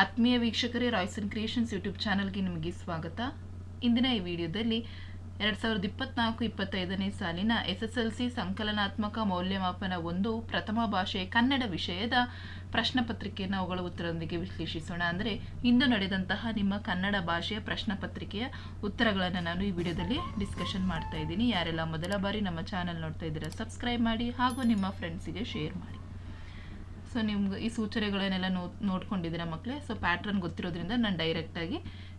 ಆತ್ಮೀಯ ವೀಕ್ಷಕರೇ Royson creations YouTube ಚಾನಲ್ಗೆ ನಿಮಗೆ ಸ್ವಾಗತ. ಇಂದಿನ ಈ ವಿಡಿಯೋದಲ್ಲಿ ಎರಡು ಸಾವಿರದ ಇಪ್ಪತ್ನಾಲ್ಕು, ಇಪ್ಪತ್ತೈದನೇ ಸಾಲಿನ ಎಸ್ ಎಸ್ ಎಲ್ ಸಿ ಸಂಕಲನಾತ್ಮಕ ಮೌಲ್ಯಮಾಪನ ಒಂದು ಪ್ರಥಮ ಭಾಷೆ ಕನ್ನಡ ವಿಷಯದ ಪ್ರಶ್ನೆ ಪತ್ರಿಕೆಯನ್ನು ಅವುಗಳ ಉತ್ತರದೊಂದಿಗೆ ವಿಶ್ಲೇಷಿಸೋಣ. ಅಂದರೆ ಇಂದು ನಡೆದಂತಹ ನಿಮ್ಮ ಕನ್ನಡ ಭಾಷೆಯ ಪ್ರಶ್ನೆ ಪತ್ರಿಕೆಯ ಉತ್ತರಗಳನ್ನು ನಾನು ಈ ವಿಡಿಯೋದಲ್ಲಿ ಡಿಸ್ಕಷನ್ ಮಾಡ್ತಾ ಇದ್ದೀನಿ. ಯಾರೆಲ್ಲ ಮೊದಲ ಬಾರಿ ನಮ್ಮ ಚಾನಲ್ ನೋಡ್ತಾ ಇದ್ದೀರಾ ಸಬ್ಸ್ಕ್ರೈಬ್ ಮಾಡಿ ಹಾಗೂ ನಿಮ್ಮ ಫ್ರೆಂಡ್ಸಿಗೆ ಶೇರ್ ಮಾಡಿ. ಸೊ ನಿಮ್ಗೆ ಈ ಸೂಚನೆಗಳನ್ನೆಲ್ಲ ನೋ, ನೋಡ್ಕೊಂಡಿದ್ದೀರಾ ಮಕ್ಕಳೇ ಸೊ ಪ್ಯಾಟ್ರನ್ ಗೊತ್ತಿರೋದ್ರಿಂದ ನಾನು ಡೈರೆಕ್ಟಾಗಿ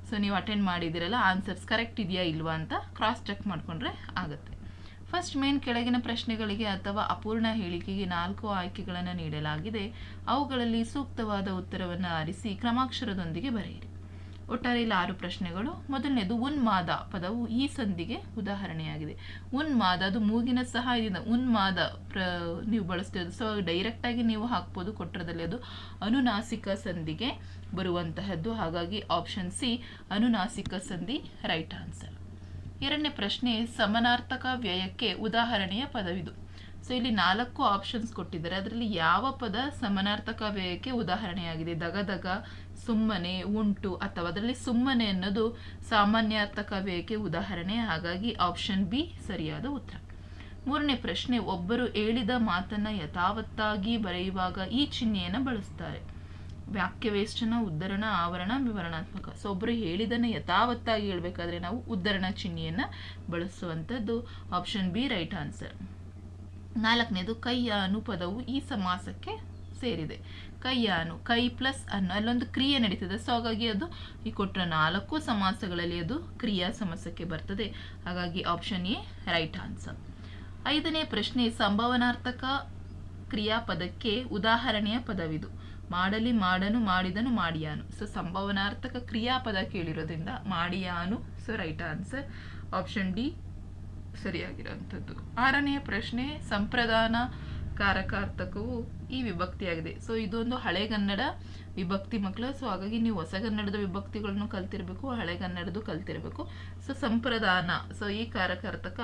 ಸೊ ನೀವು ಅಟೆಂಡ್ ಮಾಡಿದ್ದೀರಲ್ಲ ಆನ್ಸರ್ಸ್ ಕರೆಕ್ಟ್ ಇದೆಯಾ ಇಲ್ವಾ ಅಂತ ಕ್ರಾಸ್ ಚೆಕ್ ಮಾಡಿಕೊಂಡ್ರೆ ಆಗುತ್ತೆ. ಫಸ್ಟ್ ಮೇನ್ ಕೆಳಗಿನ ಪ್ರಶ್ನೆಗಳಿಗೆ ಅಥವಾ ಅಪೂರ್ಣ ಹೇಳಿಕೆಗೆ ನಾಲ್ಕು ಆಯ್ಕೆಗಳನ್ನು ನೀಡಲಾಗಿದೆ. ಅವುಗಳಲ್ಲಿ ಸೂಕ್ತವಾದ ಉತ್ತರವನ್ನು ಆರಿಸಿ ಕ್ರಮಾಕ್ಷರದೊಂದಿಗೆ ಬರೆಯಿರಿ. ಒಟ್ಟಾರೆ ಇಲ್ಲಿ ಆರು ಪ್ರಶ್ನೆಗಳು. ಮೊದಲನೇದು, ಉನ್ಮಾದ ಪದವು ಈ ಸಂಧಿಗೆ ಉದಾಹರಣೆಯಾಗಿದೆ. ಉನ್ಮಾದ, ಅದು ಮೂಗಿನ ಸಹಾಯದಿಂದ ಉನ್ಮಾದ ಪ್ರ, ನೀವು ಬಳಸ್ತೀವಿ ಸೊ ಡೈರೆಕ್ಟಾಗಿ ನೀವು ಹಾಕ್ಬೋದು ಕೊಟ್ಟರದಲ್ಲಿ ಅದು ಅನುನಾಸಿಕ ಸಂಧಿಗೆ ಬರುವಂತಹದ್ದು. ಹಾಗಾಗಿ ಆಪ್ಷನ್ ಸಿ ಅನುನಾಸಿಕ ಸಂಧಿ ರೈಟ್ ಆನ್ಸರ್ ಎರಡನೇ ಪ್ರಶ್ನೆ, ಸಮನಾರ್ಥಕ ವ್ಯಯಕ್ಕೆ ಉದಾಹರಣೆಯ ಪದವಿದು. ಸೊ ಇಲ್ಲಿ ನಾಲ್ಕು ಆಪ್ಷನ್ಸ್ ಕೊಟ್ಟಿದ್ದಾರೆ. ಅದರಲ್ಲಿ ಯಾವ ಪದ ಸಮನಾರ್ಥಕ ವ್ಯಯಕ್ಕೆ ಉದಾಹರಣೆಯಾಗಿದೆ? ದಗದಗ ಸುಮ್ಮನೆ, ಉಂಟು ಅಥವಾ ಅದರಲ್ಲಿ ಸುಮ್ಮನೆ ಅನ್ನೋದು ಸಾಮಾನ್ಯಾರ್ಥಕ ವ್ಯಯಕ್ಕೆ ಉದಾಹರಣೆ. ಹಾಗಾಗಿ ಆಪ್ಷನ್ ಬಿ ಸರಿಯಾದ ಉತ್ತರ. ಮೂರನೇ ಪ್ರಶ್ನೆ, ಒಬ್ಬರು ಹೇಳಿದ ಮಾತನ್ನ ಯಥಾವತ್ತಾಗಿ ಬರೆಯುವಾಗ ಈ ಚಿಹ್ನೆಯನ್ನು ಬಳಸ್ತಾರೆ. ವಾಕ್ಯವೇಷ್ಟನ ಉದ್ಧರಣ, ಆವರಣ, ವಿವರಣಾತ್ಮಕ. ಸೊ ಒಬ್ಬರು ಹೇಳಿದನ್ನು ಯಥಾವತ್ತಾಗಿ ಹೇಳಬೇಕಾದ್ರೆ ನಾವು ಉದ್ಧರಣ ಚಿಹ್ನೆಯನ್ನು ಬಳಸುವಂಥದ್ದು. ಆಪ್ಷನ್ ಬಿ ರೈಟ್ ಆನ್ಸರ್ ನಾಲ್ಕನೇದು ಕೈಯಾನು ಪದವು ಈ ಸಮಾಸಕ್ಕೆ ಸೇರಿದೆ. ಕೈಯಾನು ಕೈ ಪ್ಲಸ್ ಅನ್ನು, ಅಲ್ಲೊಂದು ಕ್ರಿಯೆ ನಡೀತದೆ. ಸೊ ಹಾಗಾಗಿ ಅದು ಈ ಕೊಟ್ಟರೆ ನಾಲ್ಕು ಸಮಾಸಗಳಲ್ಲಿ ಅದು ಕ್ರಿಯಾ ಸಮಾಸಕ್ಕೆ ಬರ್ತದೆ. ಹಾಗಾಗಿ ಆಪ್ಷನ್ ಎ ರೈಟ್ ಆನ್ಸರ್ ಐದನೇ ಪ್ರಶ್ನೆ, ಸಂಭವನಾರ್ಥಕ ಕ್ರಿಯಾಪದಕ್ಕೆ ಉದಾಹರಣೆಯ ಪದವಿದು. ಮಾಡಲಿ, ಮಾಡನು, ಮಾಡಿದನು, ಮಾಡಿಯಾನು. ಸೊ ಸಂಭವನಾರ್ಥಕ ಕ್ರಿಯಾಪದ ಕೇಳಿರೋದ್ರಿಂದ ಮಾಡಿಯಾನು. So right answer option D ಸರಿಯಾಗಿರೋಂಥದ್ದು ಆರನೆಯ ಪ್ರಶ್ನೆ, ಸಂಪ್ರದಾನ ಕಾರಕಾರ್ಥಕವು ಈ ವಿಭಕ್ತಿಯಾಗಿದೆ. ಸೊ ಇದೊಂದು ಹಳೆಗನ್ನಡ ವಿಭಕ್ತಿ ಮಕ್ಕಳು. ಸೊ ಹಾಗಾಗಿ ನೀವು ಹೊಸಗನ್ನಡದ ವಿಭಕ್ತಿಗಳನ್ನು ಕಲ್ತಿರಬೇಕು ಹಳೆಗನ್ನಡದ್ದು ಕಲ್ತಿರಬೇಕು. ಸೊ ಸಂಪ್ರದಾನ. ಸೊ ಈ ಕಾರಕಾರ್ಥಕ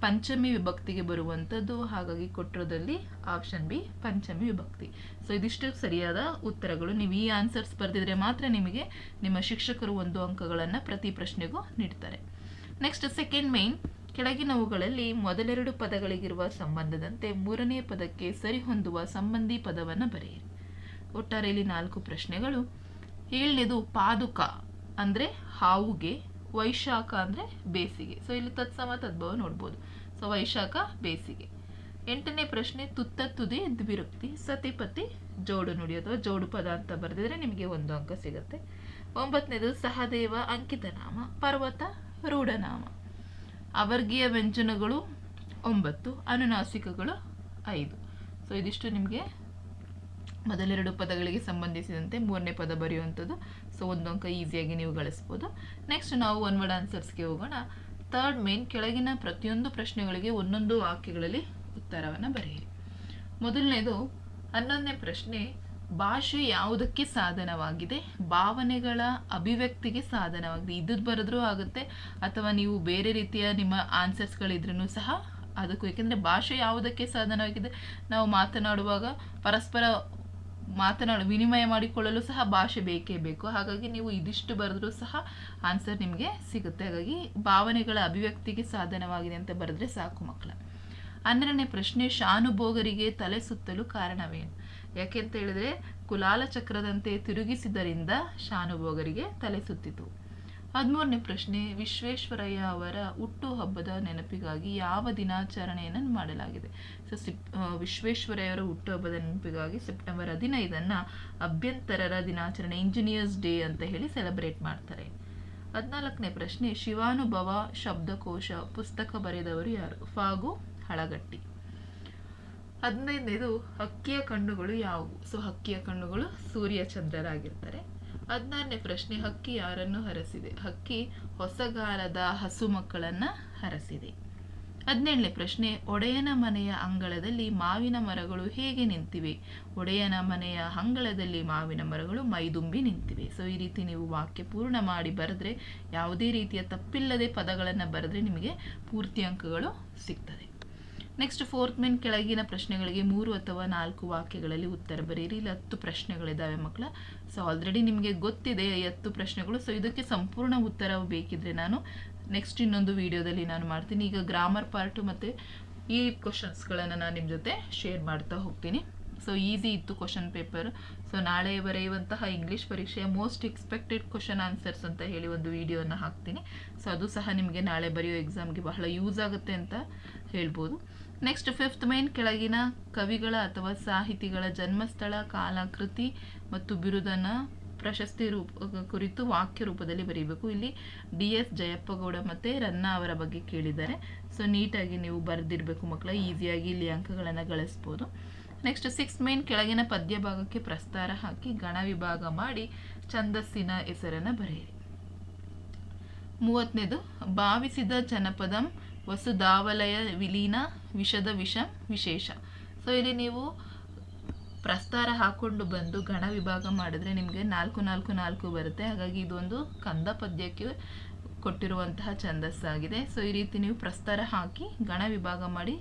ಪಂಚಮಿ ವಿಭಕ್ತಿಗೆ ಬರುವಂಥದ್ದು. ಹಾಗಾಗಿ ಕೊಟ್ಟಿರೋದಲ್ಲಿ ಆಪ್ಷನ್ ಬಿ ಪಂಚಮಿ ವಿಭಕ್ತಿ. ಸೊ ಇದಿಷ್ಟು ಸರಿಯಾದ ಉತ್ತರಗಳು. ನೀವು ಈ ಆನ್ಸರ್ಸ್ ಬರೆದಿದ್ರೆ ಮಾತ್ರ ನಿಮಗೆ ನಿಮ್ಮ ಶಿಕ್ಷಕರು ಒಂದು ಅಂಕಗಳನ್ನು ಪ್ರತಿ ಪ್ರಶ್ನೆಗೂ ನೀಡ್ತಾರೆ. ನೆಕ್ಸ್ಟ್ ಸೆಕೆಂಡ್ ಮೈನ್ ಕೆಳಗಿನವುಗಳಲ್ಲಿ ಮೊದಲೆರಡು ಪದಗಳಿಗಿರುವ ಸಂಬಂಧದಂತೆ ಮೂರನೇ ಪದಕ್ಕೆ ಸರಿಹೊಂದುವ ಸಂಬಂಧಿ ಪದವನ್ನು ಬರೆಯಿರಿ. ಒಟ್ಟಾರೆಯಲ್ಲಿ ನಾಲ್ಕು ಪ್ರಶ್ನೆಗಳು. ಏಳನೇದು ಪಾದುಕ ಅಂದರೆ ಹಾವುಗೆ, ವೈಶಾಖ ಅಂದರೆ ಬೇಸಿಗೆ. ಸೊ ಇಲ್ಲಿ ತತ್ಸಮ ತದ್ಭವ ನೋಡ್ಬೋದು. ಸೊ ವೈಶಾಖ, ಬೇಸಿಗೆ. ಎಂಟನೇ ಪ್ರಶ್ನೆ, ತುತ್ತ ತುದಿ ದ್ವಿರುಕ್ತಿ ಸತಿಪತಿ ಜೋಡು ನುಡಿ ಅಥವಾ ಜೋಡು ಪದ ಅಂತ ಬರೆದಿದ್ರೆ ನಿಮಗೆ ಒಂದು ಅಂಕ ಸಿಗುತ್ತೆ. ಒಂಬತ್ತನೇದು ಸಹದೇವ ಅಂಕಿತನಾಮ, ಪರ್ವತ ರೂಢನಾಮ. ಅವರ್ಗೀಯ ವ್ಯಂಜನಗಳು ಒಂಬತ್ತು, ಅನುನಾಸಿಕಗಳು ಐದು. ಸೊ ಇದಿಷ್ಟು ನಿಮಗೆ ಮೊದಲೆರಡು ಪದಗಳಿಗೆ ಸಂಬಂಧಿಸಿದಂತೆ ಮೂರನೇ ಪದ ಬರೆಯುವಂಥದ್ದು. ಸೊ ಒಂದು ಅಂಕ ಈಸಿಯಾಗಿ ನೀವು ಗಳಿಸ್ಬೋದು. ನೆಕ್ಸ್ಟ್ ನಾವು ಒನ್ ವರ್ಡ್ ಆನ್ಸರ್ಸ್ಗೆ ಹೋಗೋಣ. ಥರ್ಡ್ ಮೇನ್ ಕೆಳಗಿನ ಪ್ರತಿಯೊಂದು ಪ್ರಶ್ನೆಗಳಿಗೆ ಒಂದೊಂದು ವಾಕ್ಯಗಳಲ್ಲಿ ಉತ್ತರವನ್ನು ಬರೆಯಿರಿ. ಮೊದಲನೇದು, ಹನ್ನೊಂದನೇ ಪ್ರಶ್ನೆ ಭಾಷೆ ಯಾವುದಕ್ಕೆ ಸಾಧನವಾಗಿದೆ? ಭಾವನೆಗಳ ಅಭಿವ್ಯಕ್ತಿಗೆ ಸಾಧನವಾಗಿದೆ. ಇದ್ದದ್ದು ಬರೆದ್ರೂ ಆಗುತ್ತೆ, ಅಥವಾ ನೀವು ಬೇರೆ ರೀತಿಯ ನಿಮ್ಮ ಆನ್ಸರ್ಸ್ಗಳಿದ್ರೂ ಸಹ ಅದಕ್ಕೂ. ಏಕೆಂದರೆ ಭಾಷೆ ಯಾವುದಕ್ಕೆ ಸಾಧನವಾಗಿದೆ? ನಾವು ಮಾತನಾಡುವಾಗ ಪರಸ್ಪರ ಮಾತನಾಡ, ವಿನಿಮಯ ಮಾಡಿಕೊಳ್ಳಲು ಸಹ ಭಾಷೆ ಬೇಕೇ ಬೇಕು. ಹಾಗಾಗಿ ನೀವು ಇದಿಷ್ಟು ಬರೆದ್ರೂ ಸಹ ಆನ್ಸರ್ ನಿಮಗೆ ಸಿಗುತ್ತೆ. ಹಾಗಾಗಿ ಭಾವನೆಗಳ ಅಭಿವ್ಯಕ್ತಿಗೆ ಸಾಧನವಾಗಿದೆ ಅಂತ ಬರೆದ್ರೆ ಸಾಕು ಮಕ್ಕಳ. ಹನ್ನೆರಡನೇ ಪ್ರಶ್ನೆ, ಶಾನುಭೋಗರಿಗೆ ತಲೆ ಸುತ್ತಲು ಕಾರಣವೇನು? ಯಾಕೆ ಹೇಳಿದ್ರೆ ಕುಲಾಲ ಚಕ್ರದಂತೆ ತಿರುಗಿಸಿದರಿಂದ ಶಾನುಭೋಗರಿಗೆ ತಲೆ ಸುತ್ತಿತು. ಹದಿಮೂರನೇ ಪ್ರಶ್ನೆ, ವಿಶ್ವೇಶ್ವರಯ್ಯ ಅವರ ಹುಟ್ಟು ಹಬ್ಬದ ನೆನಪಿಗಾಗಿ ಯಾವ ದಿನಾಚರಣೆಯನ್ನು ಮಾಡಲಾಗಿದೆ? ಸೊ ಸಿಪ್ ವಿಶ್ವೇಶ್ವರಯ್ಯವರ ಹುಟ್ಟುಹಬ್ಬದ ನೆನಪಿಗಾಗಿ ಸೆಪ್ಟೆಂಬರ್ ಹದಿನೈದನ್ನು ಅಭ್ಯಂತರರ ದಿನಾಚರಣೆ ಇಂಜಿನಿಯರ್ಸ್ ಡೇ ಅಂತ ಹೇಳಿ ಸೆಲೆಬ್ರೇಟ್ ಮಾಡ್ತಾರೆ. ಹದಿನಾಲ್ಕನೇ ಪ್ರಶ್ನೆ, ಶಿವಾನುಭವ ಶಬ್ದಕೋಶ ಪುಸ್ತಕ ಬರೆದವರು ಯಾರು? ಫಾಗು ಹಳಗಟ್ಟಿ. ಹದಿನೈದನೇದು ಹಕ್ಕಿಯ ಕಣ್ಣುಗಳು ಯಾವುವು? ಸೊ ಹಕ್ಕಿಯ ಕಣ್ಣುಗಳು ಸೂರ್ಯ ಚಂದ್ರರಾಗಿರ್ತಾರೆ. ಹದಿನಾರನೇ ಪ್ರಶ್ನೆ, ಹಕ್ಕಿ ಯಾರನ್ನು ಹರಸಿದೆ? ಹಕ್ಕಿ ಹೊಸಗಾಲದ ಹಸು ಮಕ್ಕಳನ್ನು ಹರಸಿದೆ. ಹದಿನೇಳನೇ ಪ್ರಶ್ನೆ, ಒಡೆಯನ ಮನೆಯ ಅಂಗಳದಲ್ಲಿ ಮಾವಿನ ಮರಗಳು ಹೇಗೆ ನಿಂತಿವೆ? ಒಡೆಯನ ಮನೆಯ ಅಂಗಳದಲ್ಲಿ ಮಾವಿನ ಮರಗಳು ಮೈದುಂಬಿ ನಿಂತಿವೆ. ಸೊ ಈ ರೀತಿ ನೀವು ವಾಕ್ಯ ಪೂರ್ಣ ಮಾಡಿ ಬರೆದ್ರೆ, ಯಾವುದೇ ರೀತಿಯ ತಪ್ಪಿಲ್ಲದೆ ಪದಗಳನ್ನು ಬರೆದ್ರೆ ನಿಮಗೆ ಪೂರ್ತಿ ಅಂಕಗಳು ಸಿಗ್ತದೆ. ನೆಕ್ಸ್ಟ್ ಫೋರ್ತ್ ಮೇನ್ ಕೆಳಗಿನ ಪ್ರಶ್ನೆಗಳಿಗೆ ಮೂರು ಅಥವಾ ನಾಲ್ಕು ವಾಕ್ಯಗಳಲ್ಲಿ ಉತ್ತರ ಬರೀರಿ ಇಲ್ಲಿ ಹತ್ತು ಪ್ರಶ್ನೆಗಳಿದ್ದಾವೆ ಮಕ್ಕಳ. ಸೊ ಆಲ್ರೆಡಿ ನಿಮಗೆ ಗೊತ್ತಿದೆ ಈ ಹತ್ತು ಪ್ರಶ್ನೆಗಳು. ಸೊ ಇದಕ್ಕೆ ಸಂಪೂರ್ಣ ಉತ್ತರ ಬೇಕಿದ್ರೆ ನಾನು ನೆಕ್ಸ್ಟ್ ಇನ್ನೊಂದು ವಿಡಿಯೋದಲ್ಲಿ ನಾನು ಮಾಡ್ತೀನಿ. ಈಗ ಗ್ರಾಮರ್ ಪಾರ್ಟು ಮತ್ತು ಈ ಕ್ವಶನ್ಸ್ಗಳನ್ನು ನಾನು ನಿಮ್ಮ ಜೊತೆ ಶೇರ್ ಮಾಡ್ತಾ ಹೋಗ್ತೀನಿ. ಸೊ ಈಸಿ ಇತ್ತು ಕ್ವಶನ್ ಪೇಪರ್ ಸೊ ನಾಳೆ ಬರೆಯುವಂತಹ ಇಂಗ್ಲೀಷ್ ಪರೀಕ್ಷೆಯ ಮೋಸ್ಟ್ ಎಕ್ಸ್ಪೆಕ್ಟೆಡ್ ಕ್ವಶನ್ ಆನ್ಸರ್ಸ್ ಅಂತ ಹೇಳಿ ಒಂದು ವಿಡಿಯೋನ ಹಾಕ್ತೀನಿ. ಸೊ ಅದು ಸಹ ನಿಮಗೆ ನಾಳೆ ಬರೆಯೋ ಎಕ್ಸಾಮ್ಗೆ ಬಹಳ ಯೂಸ್ ಆಗುತ್ತೆ ಅಂತ ಹೇಳ್ಬೋದು. ನೆಕ್ಸ್ಟ್ ಫಿಫ್ತ್ ಮೈನ್ ಕೆಳಗಿನ ಕವಿಗಳ ಅಥವಾ ಸಾಹಿತಿಗಳ ಜನ್ಮಸ್ಥಳ, ಕಾಲಾಕೃತಿ ಮತ್ತು ಬಿರುದನ್ನು ಪ್ರಶಸ್ತಿ ರೂಪ, ಕುರಿತು ವಾಕ್ಯ ರೂಪದಲ್ಲಿ ಬರೀಬೇಕು. ಇಲ್ಲಿ ಡಿ ಎಸ್ ಜಯಪ್ಪಗೌಡ ಮತ್ತು ರನ್ನ ಅವರ ಬಗ್ಗೆ ಕೇಳಿದ್ದಾರೆ. ಸೊ ನೀಟಾಗಿ ನೀವು ಬರೆದಿರಬೇಕು ಮಕ್ಕಳ, ಈಸಿಯಾಗಿ ಇಲ್ಲಿ ಅಂಕಗಳನ್ನು ಗಳಿಸ್ಬೋದು. ನೆಕ್ಸ್ಟ್ ಸಿಕ್ಸ್ ಮೈನ್ ಕೆಳಗಿನ ಪದ್ಯ ಭಾಗಕ್ಕೆ ಪ್ರಸ್ತಾರ ಹಾಕಿ ಗಣ ವಿಭಾಗ ಮಾಡಿ ಛಂದಸ್ಸಿನ ಹೆಸರನ್ನು ಬರೆಯಿರಿ. ಮೂವತ್ತನೇದು, ಭಾವಿಸಿದ ಜನಪದಂ ವಸುಧಾವಲಯ ವಿಲೀನ ವಿಷದ ವಿಷ ವಿಶೇಷ. ಸೊ ಇಲ್ಲಿ ನೀವು ಪ್ರಸ್ತಾರ ಹಾಕೊಂಡು ಬಂದು ಗಣ ವಿಭಾಗ ಮಾಡಿದ್ರೆ ನಿಮಗೆ ನಾಲ್ಕು ನಾಲ್ಕು ನಾಲ್ಕು ಬರುತ್ತೆ. ಹಾಗಾಗಿ ಇದೊಂದು ಕಂದ ಪದ್ಯಕ್ಕೆ ಕೊಟ್ಟಿರುವಂತಹ ಛಂದಸ್ಸಾಗಿದೆ ಸೊ ಈ ರೀತಿ ನೀವು ಪ್ರಸ್ತಾರ ಹಾಕಿ ಗಣ ವಿಭಾಗ ಮಾಡಿ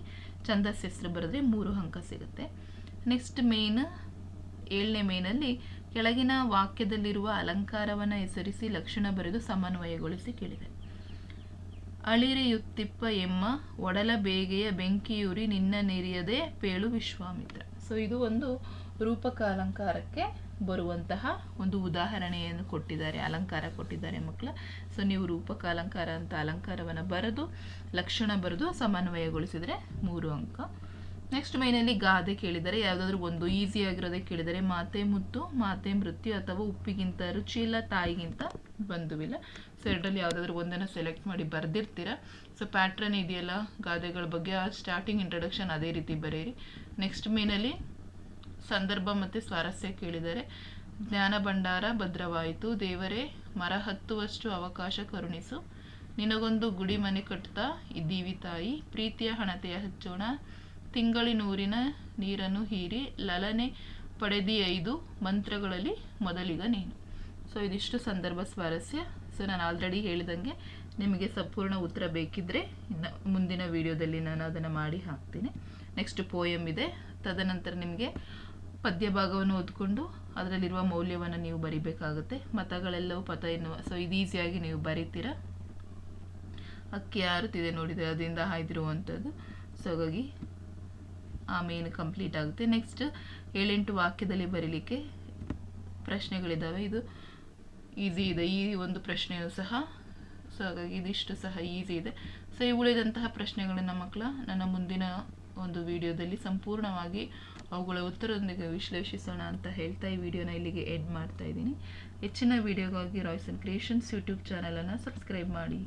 ಛಂದಸ್ ಹೆಸರು ಬರೆದ್ರೆ ಮೂರು ಅಂಕ ಸಿಗುತ್ತೆ. ನೆಕ್ಸ್ಟ್ ಮೇನ್ ಏಳನೇ ಮೇನಲ್ಲಿ ಕೆಳಗಿನ ವಾಕ್ಯದಲ್ಲಿರುವ ಅಲಂಕಾರವನ್ನು ಹೆಸರಿಸಿ ಲಕ್ಷಣ ಬರೆದು ಸಮನ್ವಯಗೊಳಿಸಿ ಕೇಳಿದೆ. ಅಳಿರೆಯುತ್ತಿಪ್ಪ ಎಮ್ಮ, ಒಡಲ ಬೇಗೆಯ ಬೆಂಕಿಯೂರಿ ನಿನ್ನ ನೆರೆಯದೆ ಪೇಳು ವಿಶ್ವಾಮಿತ್ರ. ಸೊ ಇದು ಒಂದು ರೂಪಕ ಅಲಂಕಾರಕ್ಕೆ ಬರುವಂತಹ ಒಂದು ಉದಾಹರಣೆಯನ್ನು ಕೊಟ್ಟಿದ್ದಾರೆ, ಅಲಂಕಾರ ಕೊಟ್ಟಿದ್ದಾರೆ ಮಕ್ಕಳ. ಸೊ ನೀವು ರೂಪಕ ಅಲಂಕಾರ ಅಂತ ಅಲಂಕಾರವನ್ನು ಬರೆದು, ಲಕ್ಷಣ ಬರೆದು ಸಮನ್ವಯಗೊಳಿಸಿದರೆ ಮೂರು ಅಂಕ. ನೆಕ್ಸ್ಟ್ ಮೈನಲ್ಲಿ ಗಾದೆ ಕೇಳಿದರೆ, ಯಾವುದಾದ್ರೂ ಒಂದು ಈಸಿ ಆಗಿರೋದೇ ಕೇಳಿದರೆ, ಮಾತೆ ಮುತ್ತು, ಮಾತೆ ಮೃತ್ಯು ಅಥವಾ ಉಪ್ಪಿಗಿಂತ ರುಚಿ ಇಲ್ಲ, ತಾಯಿಗಿಂತ ಬಂಧುವಿಲ್ಲ. ಸೊ ಎರಡರಲ್ಲಿ ಯಾವುದಾದ್ರೂ ಒಂದನ್ನು ಸೆಲೆಕ್ಟ್ ಮಾಡಿ ಬರೆದಿರ್ತೀರ? ಸೊ ಪ್ಯಾಟ್ರನ್ ಇದೆಯಲ್ಲ, ಗಾದೆಗಳ ಬಗ್ಗೆ, ಆ ಸ್ಟಾರ್ಟಿಂಗ್ ಇಂಟ್ರಡಕ್ಷನ್ ಅದೇ ರೀತಿ ಬರೆಯಿರಿ. ನೆಕ್ಸ್ಟ್ ಮೇನಲ್ಲಿ ಸಂದರ್ಭ ಮತ್ತು ಸ್ವಾರಸ್ಯ ಕೇಳಿದರೆ, ಜ್ಞಾನ ಭಂಡಾರ ಭದ್ರವಾಯಿತು, ದೇವರೇ, ಮರ ಹತ್ತುವಷ್ಟು ಅವಕಾಶ ಕರುಣಿಸು. ನಿನಗೊಂದು ಗುಡಿ ಮನೆ ಕಟ್ತಾ, ಇದ್ದೀವಿ ತಾಯಿ, ಪ್ರೀತಿಯ ಹಣತೆಯ ಹಚ್ಚೋಣ. ತಿಂಗಳಿನೂರಿನ ನೀರನ್ನು ಹೀರಿ ಲಲನೆ ಪಡೆದಿ ಐದು ಮಂತ್ರಗಳಲ್ಲಿ ಮೊದಲಿಗ ನೀನು. ಸೊ, ಇದಿಷ್ಟು ಸಂದರ್ಭ ಸ್ವಾರಸ್ಯ. ಸೊ, ನಾನು ಆಲ್ರೆಡಿ ಹೇಳಿದಂಗೆ ನಿಮಗೆ ಸಂಪೂರ್ಣ ಉತ್ತರ ಬೇಕಿದ್ದರೆ ಮುಂದಿನ ವಿಡಿಯೋದಲ್ಲಿ ನಾನು ಅದನ್ನು ಮಾಡಿ ಹಾಕ್ತೀನಿ. ನೆಕ್ಸ್ಟ್ ಪೋಯಮ್ ಇದೆ. ತದನಂತರ ನಿಮಗೆ ಪದ್ಯ ಭಾಗವನ್ನು ಓದ್ಕೊಂಡು ಅದರಲ್ಲಿರುವ ಮೌಲ್ಯವನ್ನು ನೀವು ಬರಿಬೇಕಾಗುತ್ತೆ. ಮತಗಳೆಲ್ಲವೂ ಪಥ ಎನ್ನುವ, ಸೊ, ಇದು ಈಸಿಯಾಗಿ ನೀವು ಬರೀತೀರ? ಅಕ್ಕಿ ಆರುತ್ತಿದೆ ನೋಡಿದರೆ ಅದರಿಂದ ಹಾಯ್ದಿರುವಂಥದ್ದು ಸೊ, ಹಾಗಾಗಿ ಆ ಮೇನ್ ಕಂಪ್ಲೀಟ್ ಆಗುತ್ತೆ. ನೆಕ್ಸ್ಟ್ ಏಳೆಂಟು ವಾಕ್ಯದಲ್ಲಿ ಬರೀಲಿಕ್ಕೆ ಪ್ರಶ್ನೆಗಳಿದ್ದಾವೆ ಇದು ಈಸಿ ಇದೆ. ಈ ಒಂದು ಪ್ರಶ್ನೆಯು ಸಹ, ಸೊ ಹಾಗಾಗಿ ಇದಿಷ್ಟು ಸಹ ಈಸಿ ಇದೆ. ಸೊ ಈ ಉಳಿದಂತಹ ಪ್ರಶ್ನೆಗಳನ್ನು ಮಕ್ಕಳ, ನನ್ನ ಮುಂದಿನ ಒಂದು ವಿಡಿಯೋದಲ್ಲಿ ಸಂಪೂರ್ಣವಾಗಿ ಅವುಗಳ ಉತ್ತರದೊಂದಿಗೆ ವಿಶ್ಲೇಷಿಸೋಣ ಅಂತ ಹೇಳ್ತಾ ಈ ವಿಡಿಯೋನ ಇಲ್ಲಿಗೆ ಎಡ್ ಮಾಡ್ತಾ ಇದ್ದೀನಿ. ಹೆಚ್ಚಿನ ವಿಡಿಯೋಗಾಗಿ ರಾಯ್ಸ್ ಅಂಡ್ ಕ್ರಿಯೇಷನ್ಸ್ ಯೂಟ್ಯೂಬ್ ಚಾನಲನ್ನು ಸಬ್ಸ್ಕ್ರೈಬ್ ಮಾಡಿ.